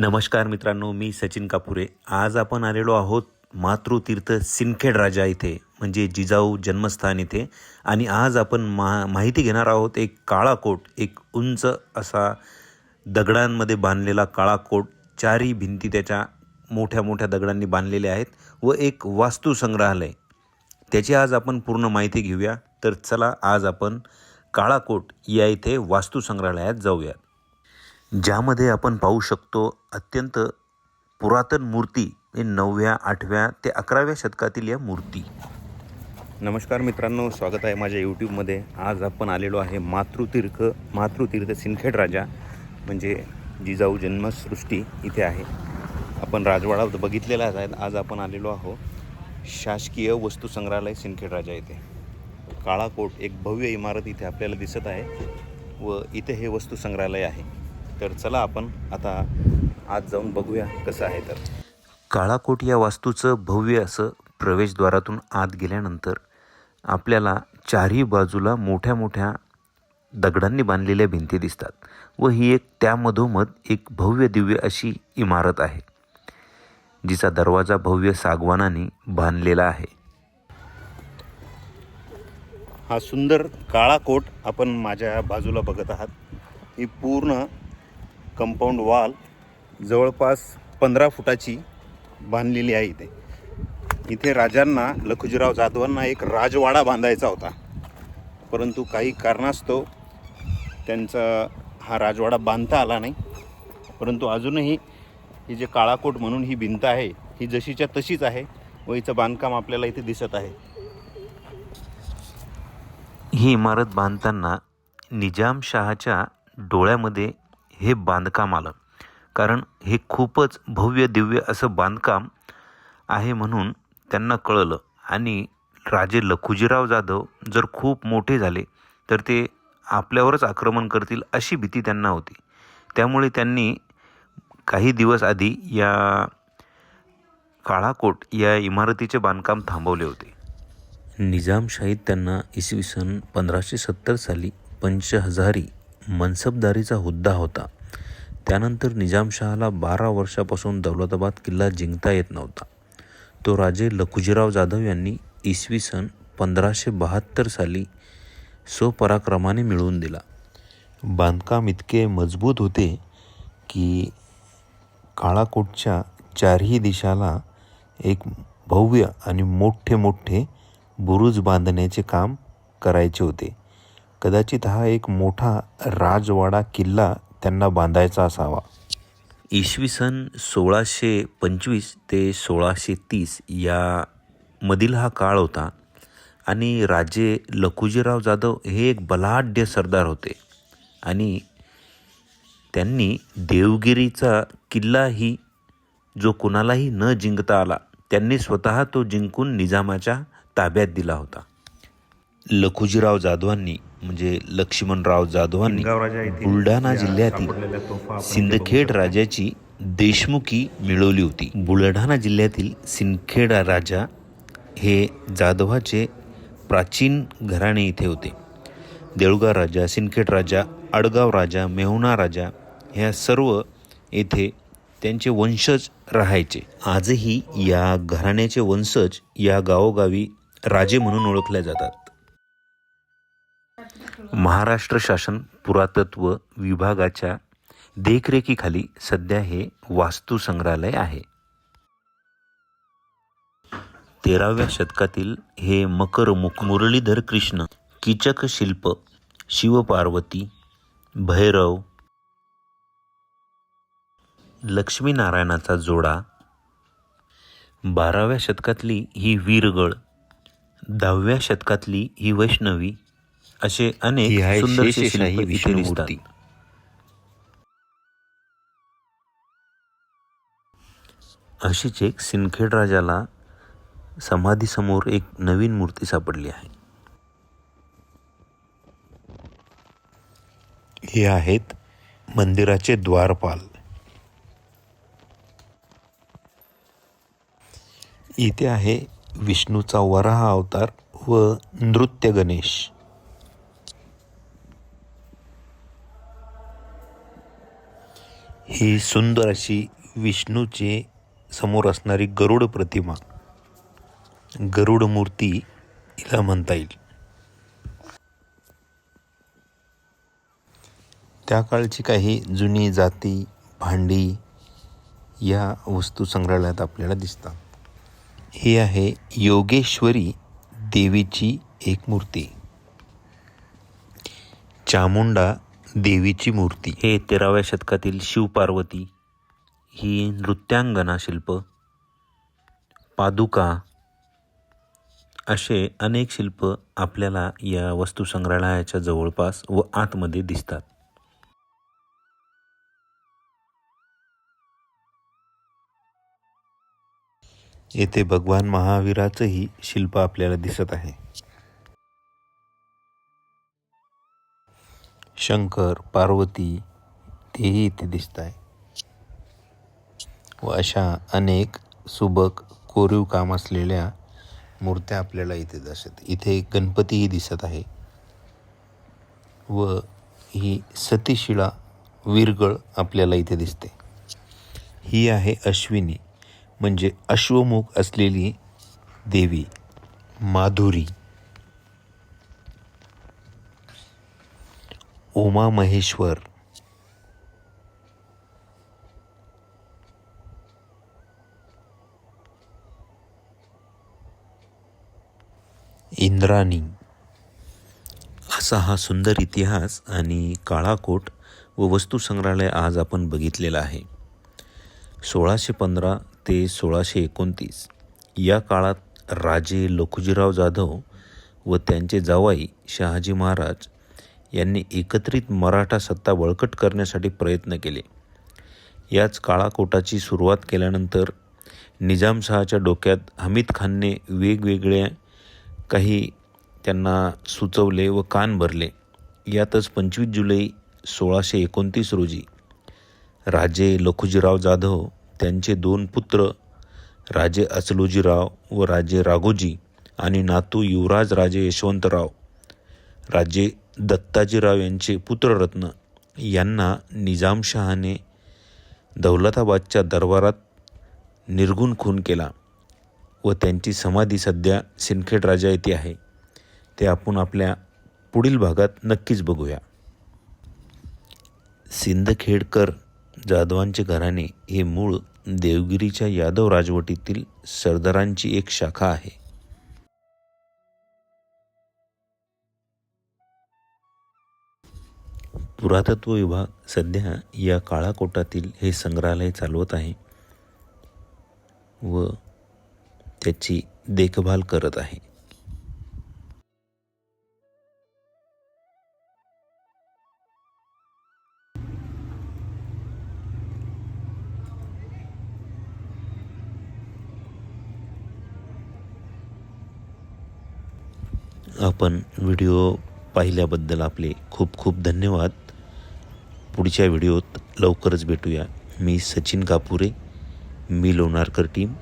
नमस्कार मित्रांनो मी सचिन कापुरे. आज आपण आलेलो आहोत मातृतीर्थ सिंदखेड राजा इथे म्हणजे जिजाऊ जन्मस्थान इथे. आणि आज आपण मा माहिती घेणार आहोत एक काळा कोट एक उंच असा दगडांमध्ये बांधलेला काळा कोट. चारही भिंती त्याच्या मोठ्या मोठ्या दगडांनी बांधलेल्या आहेत व एक वास्तू संग्रहालय त्याची आज आपण पूर्ण माहिती घेऊया. तर चला आज आपण काळाकोट या इथे वास्तुसंग्रहालयात जाऊयात. ज्यामध्ये आपण पाहू शकतो अत्यंत पुरातन मूर्ती हे नवव्या आठव्या ते अकराव्या शतकातील या मूर्ती. नमस्कार मित्रांनो स्वागत आहे माझ्या यूट्यूबमध्ये आज आपण आलेलो आहे मातृतीर्थ मातृतीर्थ सिंदखेड राजा म्हणजे जिजाऊ जन्मसृष्टी इथे आहे. आपण राजवाडा बघितलेलाच आहे. आज आपण आलेलो आहोत शासकीय वस्तू संग्रहालय सिंदखेड राजा इथे. काळाकोट एक भव्य इमारत इथे आपल्याला दिसत आहे व इथे हे वस्तू संग्रहालय आहे. तर चला आपण आता आज जाऊन बघूया कसं आहे तर. काळाकोट या वास्तूचं भव्य असं प्रवेशद्वारातून आत गेल्यानंतर आपल्याला चारही बाजूला मोठ्या मोठ्या दगडांनी बांधलेल्या भिंती दिसतात व ही एक त्यामधोमध एक भव्य दिव्य अशी इमारत आहे जिचा दरवाजा भव्य सागवानाने बांधलेला आहे. हा सुंदर काळा कोट आपण माझ्या बाजूला बघत आहात. ही पूर्ण कंपाऊंड वॉल जवळपास पंधरा फुटाची बांधलेली आहे इथे. इथे राजांना लखुजीराव जाधवांना एक राजवाडा बांधायचा होता. परंतु काही कारणास्तव त्यांचा हा राजवाडा बांधता आला नाही. परंतु अजूनही ही जे काळाकोट म्हणून ही भिंत आहे ही जशीच्या तशीच आहे व हिचं बांधकाम आपल्याला इथे दिसत आहे. ही इमारत बांधताना निजामशहाच्या डोळ्यामध्ये हे बांधकाम आलं. कारण हे खूपच भव्य दिव्य असं बांधकाम आहे म्हणून त्यांना कळलं. आणि राजे लखुजीराव जाधव जर खूप मोठे झाले तर ते आपल्यावरच आक्रमण करतील अशी भीती त्यांना होती. त्यामुळे त्यांनी काही दिवस आधी या काळाकोट या इमारतीचे बांधकाम थांबवले होते. निजामशाहीत त्यांना इसवी सन पंधराशे सत्तर साली पंचहजारी मनसबदारीचा हुद्दा होता. त्यानंतर निजामशहाला बारा वर्षापासून दौलताबाद किल्ला जिंकता येत नव्हता. तो राजे लखुजीराव जाधव यांनी इसवी सन पंधराशे बहात्तर साली स्वपराक्रमाने मिळवून दिला. बांधकाम इतके मजबूत होते की काळाकोटच्या चारही दिशाला एक भव्य आणि मोठे मोठे बुरुज बांधण्याचे काम करायचे होते. कदाचित हा एक मोठा राजवाडा किल्ला त्यांना बांधायचा असावा. इसवी सन सोळाशे पंचवीस ते सोळाशे तीस या मधील हा काळ होता आणि राजे लखुजीराव जाधव हे एक बलाढ्य सरदार होते आणि त्यांनी देवगिरीचा किल्लाही जो कुणालाही न जिंकता आला त्यांनी स्वतः तो जिंकून निजामाच्या ताब्यात दिला होता. लखुजीराव जाधवांनी म्हणजे लक्ष्मणराव जाधवांनी बुलढाणा जिल्ह्यातील सिंदखेड राजाची देशमुखी मिळवली होती. बुलढाणा जिल्ह्यातील सिंदखेड राजा हे जाधवाचे प्राचीन घराणे इथे होते. देऊळगाव राजा सिंदखेड राजा आडगाव राजा मेहुणा राजा ह्या सर्व येथे त्यांचे वंशज राहायचे. आजही या घराण्याचे वंशज या गावोगावी राजे म्हणून ओळखले जातात. महाराष्ट्र शासन पुरातत्व विभागाच्या देखरेखीखाली सध्या हे वास्तू संग्रहालय आहे. तेराव्या शतकातील हे मकरमुख मुरलीधर कृष्ण किचक शिल्प शिवपार्वती भैरव लक्ष्मीनारायणाचा जोडा बाराव्या शतकातली ही वीरगळ दहाव्या शतकातली ही वैष्णवी असे अनेक सुंदरसे शिल्प इथे दिसतात. अशीच एक सिंदखेड राजाला समाधीसमोर एक नवीन मूर्ती सापडली आहे. हे आहेत मंदिराचे द्वारपाल. इथे आहे विष्णूचा वराह अवतार व नृत्य गणेश. ही सुंदर अशी विष्णूचे समोर असणारी गरुड प्रतिमा. गरुड मूर्ती हिला म्हणता येईल. त्या काळची काही जुनी जाती भांडी या वस्तू संग्रहालयात आपल्याला दिसतात. ही आहे योगेश्वरी देवीची एक मूर्ती. चामुंडा देवीची मूर्ती. हे तेराव्या शतकातील शिवपार्वती ही नृत्यांगना शिल्प पादुका असे अनेक शिल्प आपल्याला या वस्तू संग्रहालयाच्या जवळपास व आतमध्ये दिसतात. येथे भगवान महावीराचंही शिल्प आपल्याला दिसत आहे. शंकर पार्वती तेही इथे दिसत आहे व अशा अनेक सुबक कोरीव काम असलेल्या मूर्त्या आपल्याला इथे दिसत इथे गणपतीही दिसत आहे. व ही सतीशिळा वीरगळ आपल्याला इथे दिसते. ही आहे अश्विनी म्हणजे अश्वमुख असलेली देवी माधुरी. उमा महेश्वर. इंद्राणी. असा हा सुंदर इतिहास आणि काळाकोट व वस्तू संग्रहालय आज आपण बघितलेला आहे. सोळाशे पंधरा ते सोळाशे एकोणतीस या काळात राजे लखुजीराव जाधव व त्यांचे जावाई शहाजी महाराज यांनी एकत्रित मराठा सत्ता बळकट करण्यासाठी प्रयत्न केले. याच काळाकोटाची सुरुवात केल्यानंतर निजामशहाच्या डोक्यात हमीद खानने वेगवेगळ्या काही त्यांना सुचवले व कान भरले. यातच पंचवीस जुलै सोळाशे एकोणतीस रोजी राजे लखुजीराव जाधव त्यांचे दोन पुत्र राजे अचलोजीराव व राजे राघोजी आणि नातू युवराज राजे यशवंतराव राजे दत्ताजीराव यांचे पुत्ररत्न यांना निजामशहाने दौलताबादच्या दरबारात निर्गुण खून केला व त्यांची समाधी सध्या सिंदखेड राजा येथे आहे. ते आपण आपल्या पुढील भागात नक्कीच बघूया. सिंदखेडकर जाधवांचे घराणे हे मूळ देवगिरीच्या यादव राजवटीतील सरदारांची एक शाखा आहे. पुरातत्व विभाग सध्या या काळाकोटातील हे संग्रहालय चालवत आहे व त्याची देखभाल करत आहे. आपण व्हिडिओ पाहिल्याबद्दल आपले खूप खूप धन्यवाद. पुढच्या व्हिडिओत लवकरच भेटूया. मी सचिन कापुरे मी लोणारकर टीम.